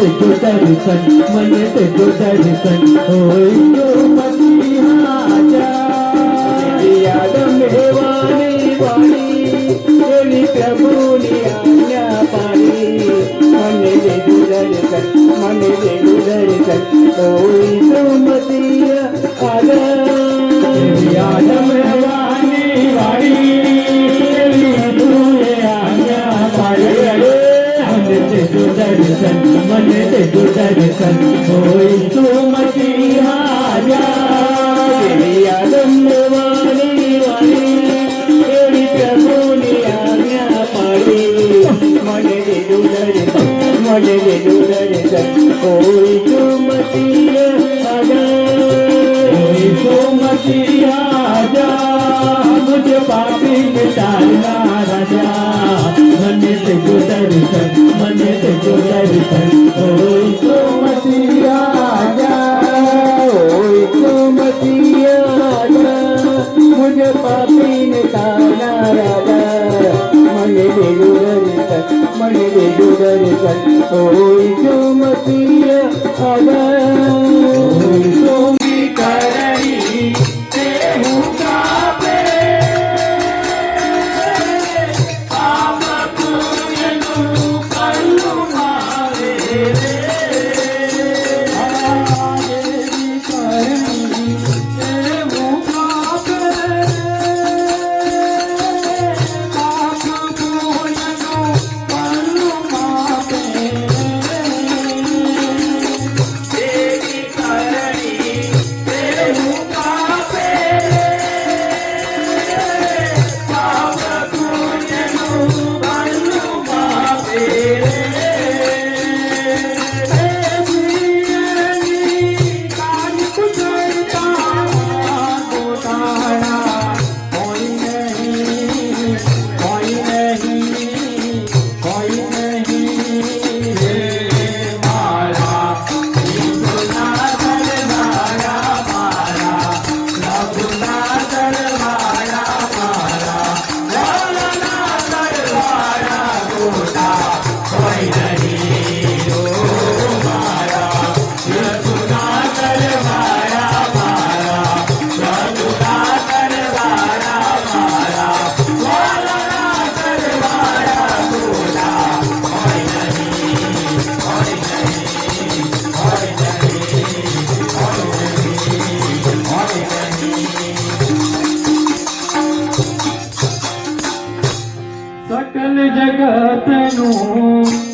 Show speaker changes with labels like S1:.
S1: తెచ్చు తడిసన్ మన తెచ్చు తడిసన్ ఓయో పతి హాజా
S2: యాదమే వాణి వాణి ఎని ప్రభుని ఆజ్ఞా పాణి మన తెచ్చు తడిసన్ మన తెచ్చు తడిసన్
S1: sen, मने ते जुदर सन, होई तू
S2: Dành.
S1: tenho